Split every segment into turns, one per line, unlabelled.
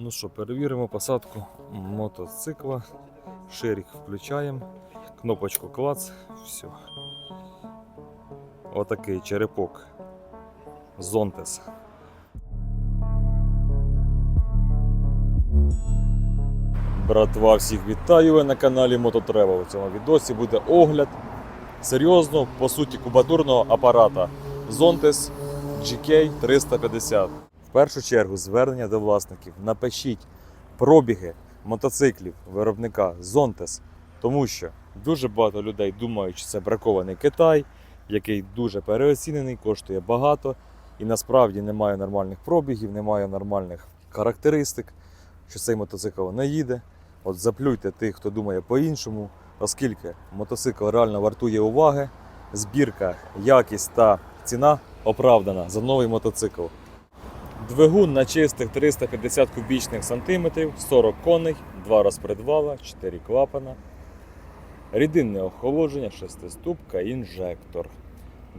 Ну що, перевіримо посадку мотоцикла. Ширик включаємо. Кнопочку клац. Все. Отакий черепок. Зонтес. Братва, всіх вітаю ви на каналі Мототрева. У цьому відосі буде огляд серйозно, по суті, кубатурного апарата Zontes GK 350. В першу чергу звернення до власників. Напишіть пробіги мотоциклів виробника Zontes, тому що дуже багато людей думають, що це бракований Китай, який дуже переоцінений, коштує багато і насправді немає нормальних пробігів, немає нормальних характеристик, що цей мотоцикл не їде. От заплюйте тих, хто думає по-іншому, оскільки мотоцикл реально вартує уваги, збірка, якість та ціна оправдана за новий мотоцикл. Двигун на чистих 350 кубічних сантиметрів, 40 коней, 2 розпредвала, 4 клапана. Рідинне охолодження, шестиступка, інжектор.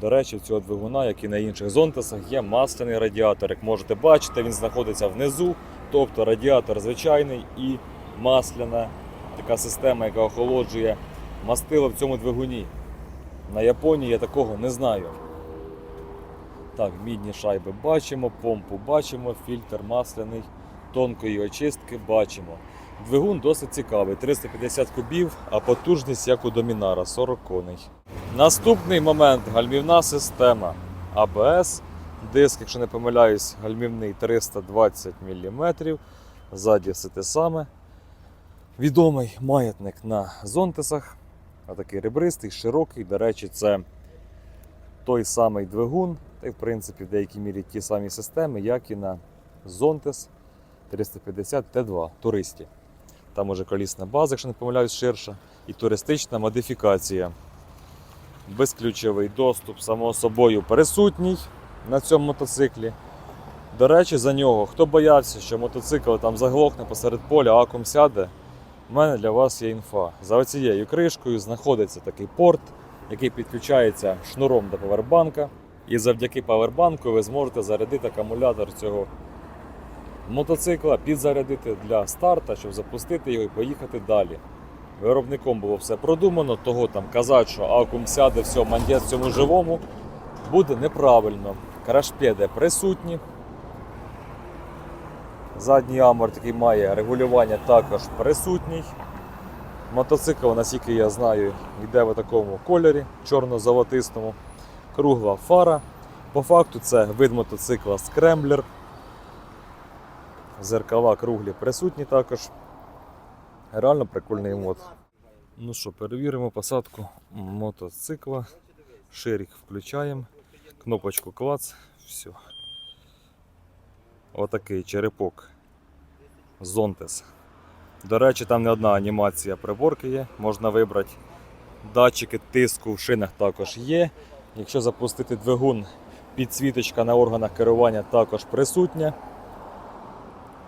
До речі, в цього двигуна, як і на інших зонтесах, є масляний радіатор. Як можете бачити, він знаходиться внизу, тобто радіатор звичайний і масляна така система, яка охолоджує мастило в цьому двигуні. На Японії я такого не знаю. Так, мідні шайби бачимо, помпу бачимо, фільтр масляний, тонкої очистки бачимо. Двигун досить цікавий, 350 кубів, а потужність як у домінара 40 коней. Наступний момент гальмівна система ABS. Диск, якщо не помиляюсь, гальмівний 320 мм. Ззаді все те саме. Відомий маятник на зонтесах. А такий ребристий, широкий. До речі, це той самий двигун, та й в принципі в деякій мірі ті самі системи, як і на Zontes 350 Т2 туристі. Там уже колісна база, якщо не помиляюсь, ширша, і туристична модифікація. Безключовий доступ, само собою, присутній на цьому мотоциклі. До речі, за нього, хто боявся, що мотоцикл там заглохне посеред поля, акум сяде, в мене для вас є інфа. За оцією кришкою знаходиться такий порт, який підключається шнуром до павербанка. І завдяки павербанку ви зможете зарядити акумулятор цього мотоцикла, підзарядити для старта, щоб запустити його і поїхати далі. Виробником було все продумано, того там казати, що акум сяде, все, мандець цьому живому, буде неправильно. Крашпеди присутні. Задній аморт, який має регулювання, також присутній. Мотоцикл, наскільки я знаю, йде в такому кольорі, чорно-золотистому. Кругла фара. По факту це вид мотоцикла скремблер. Зеркала круглі присутні також. Реально прикольний мод. Ну що, перевіримо посадку мотоцикла. Ширик включаємо. Кнопочку клац. Все. Отакий черепок. Зонтес. До речі, там не одна анімація приборки є, можна вибрати. Датчики тиску в шинах також є. Якщо запустити двигун, підсвіточка на органах керування також присутня.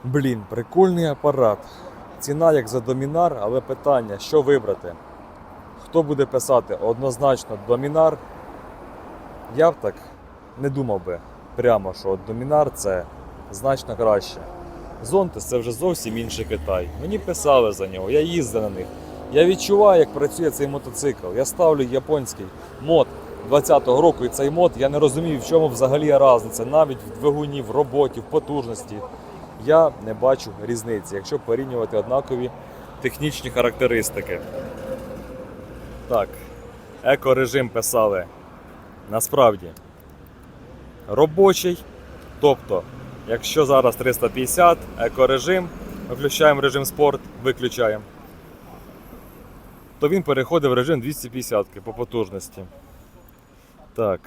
Блін, прикольний апарат. Ціна як за домінар, але питання, що вибрати? Хто буде писати однозначно домінар? Я б так не думав би прямо, що домінар це значно краще. Зонтес це вже зовсім інший Китай. Мені писали за нього, я їздив на них. Я відчуваю, як працює цей мотоцикл. Я ставлю японський мод 20-го року, і цей мод я не розумію, в чому взагалі різниця, навіть в двигуні, в роботі, в потужності. Я не бачу різниці, якщо порівнювати однакові технічні характеристики. Так, екорежим писали насправді робочий. Тобто, якщо зараз 350, екорежим, включаємо режим спорт, виключаємо, то він переходить в режим 250 по потужності. Так.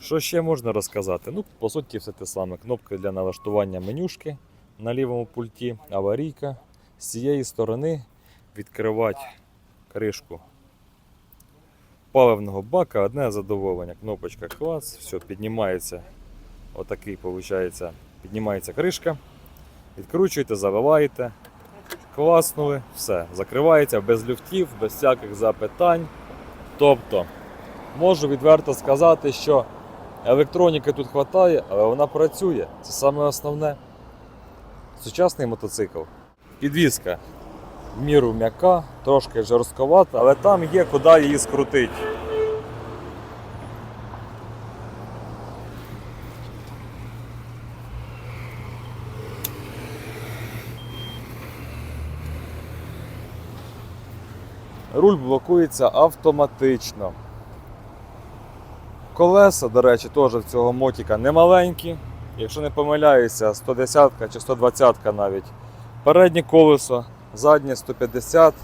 Що ще можна розказати? Ну, по суті, все те саме. Кнопка для налаштування менюшки на лівому пульті, аварійка. З цієї сторони відкривати кришку паливного бака, одне задоволення. Кнопочка клац, все, піднімається. Отакий, виходить, піднімається кришка. Відкручуєте, заливаєте. Класнули, все, закривається без люфтів, без всяких запитань. Тобто, можу відверто сказати, що електроніки тут вистачає, але вона працює. Це саме основне. Сучасний мотоцикл. Підвізка в міру м'яка, трошки жорстковата, але там є куди її скрутити. Руль блокується автоматично. Колеса, до речі, теж в цього мотіка не маленькі. Якщо не помиляюся, 110 чи 120 навіть. Переднє колесо, заднє 150.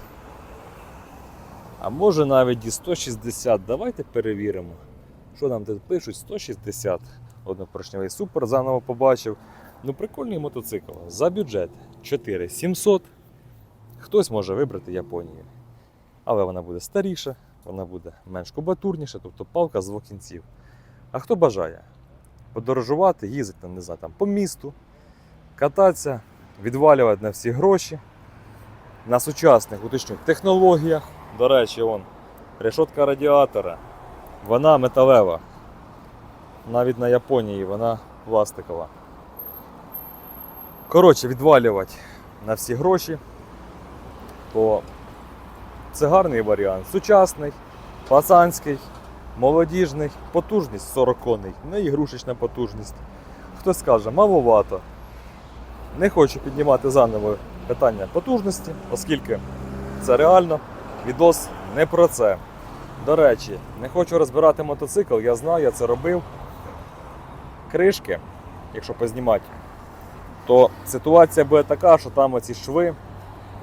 А може навіть і 160. Давайте перевіримо. Що нам тут пишуть? 160. Однопоршневий супер заново побачив. Ну, прикольний мотоцикл. За бюджет 4700. Хтось може вибрати Японію. Але вона буде старіша, вона буде менш кубатурніша, тобто палка з двох кінців. А хто бажає подорожувати, їздити не знаю, там, по місту, кататися, відвалювати на всі гроші, на сучасних уточню, технологіях. До речі, вон, решетка радіатора, вона металева. Навіть на Японії вона пластикова. Коротше, відвалювати на всі гроші, то це гарний варіант. Сучасний, пацанський, молодіжний, потужність 40 коней, не ігрушечна потужність. Хтось скаже, маловато. Не хочу піднімати заново питання потужності, оскільки це реально відос не про це. До речі, не хочу розбирати мотоцикл, я знаю, я це робив. Кришки, якщо познімати, то ситуація буде така, що там оці шви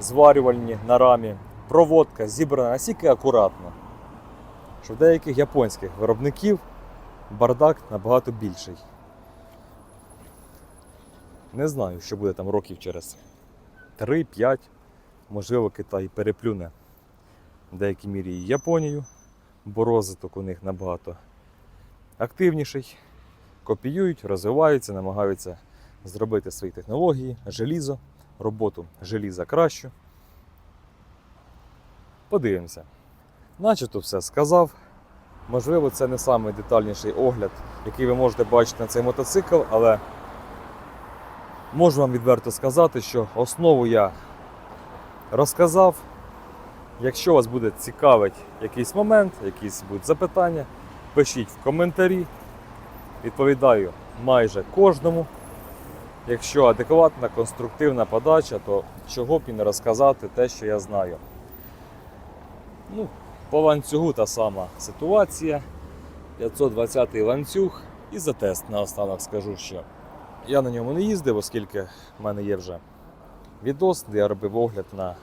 зварювальні на рамі, проводка зібрана настільки акуратно, що в деяких японських виробників бардак набагато більший. Не знаю, що буде там років через 3-5. Можливо, Китай переплюне в деякій мірі і Японію, бо розвиток у них набагато активніший. Копіюють, розвиваються, намагаються зробити свої технології, желізо, роботу желіза кращу. Подивимося. Начебто все сказав. Можливо, це не самий детальніший огляд, який ви можете бачити на цей мотоцикл, але можу вам відверто сказати, що основу я розказав. Якщо вас буде цікавить якийсь момент, якісь будуть запитання, пишіть в коментарі. Відповідаю майже кожному. Якщо адекватна, конструктивна подача, то чого б і не розказати те, що я знаю. Ну, по ланцюгу та сама ситуація. 520 ланцюг і за тест наостанок скажу, що я на ньому не їздив, оскільки в мене є вже відос, де я робив огляд на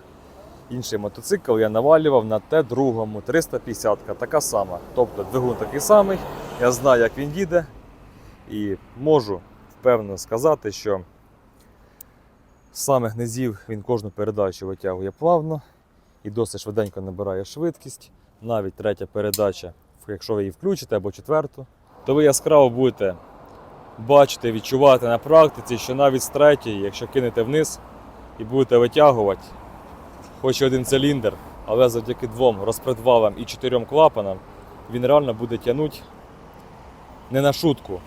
інший мотоцикл. Я навалював на Т2 350 така сама. Тобто двигун такий самий, я знаю, як він їде, і можу впевнено сказати, що з самих низів він кожну передачу витягує плавно і досить швиденько набирає швидкість. Навіть третя передача, якщо ви її включите або четверту, то ви яскраво будете бачити, відчувати на практиці, що навіть з третьої, якщо кинете вниз і будете витягувати, хоч і один циліндр, але завдяки двом розпредвалам і чотирьом клапанам, він реально буде тягнути не на шутку.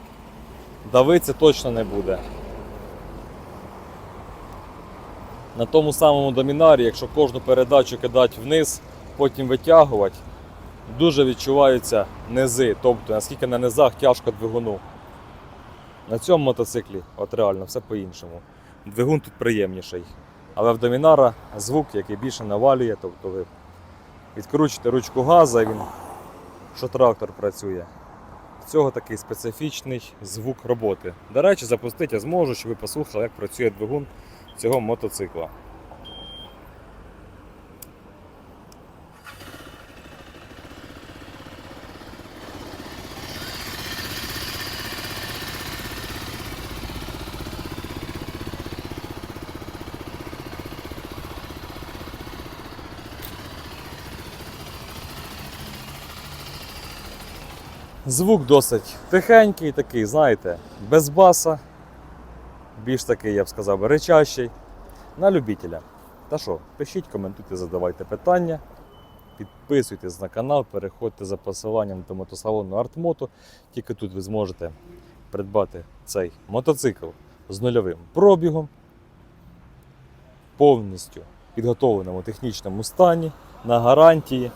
Давиться точно не буде. На тому самому домінарі, якщо кожну передачу кидати вниз, потім витягувати, дуже відчуваються низи, тобто наскільки на низах тяжко двигуну. На цьому мотоциклі от реально все по-іншому. Двигун тут приємніший. Але в домінара звук, який більше навалює, тобто ви відкручуєте ручку газа він, що трактор працює. В цього такий специфічний звук роботи. До речі, запустити я зможу, щоб ви послухали, як працює двигун цього мотоцикла. Звук досить тихенький, такий, знаєте, без баса. Більш такий, я б сказав, речащий. На любителя. Та що, пишіть, коментуйте, задавайте питання. Підписуйтесь на канал, переходьте за посиланням до мотосалону Артмото. Тільки тут ви зможете придбати цей мотоцикл з нульовим пробігом. повністю підготовленому технічному стані, на гарантії.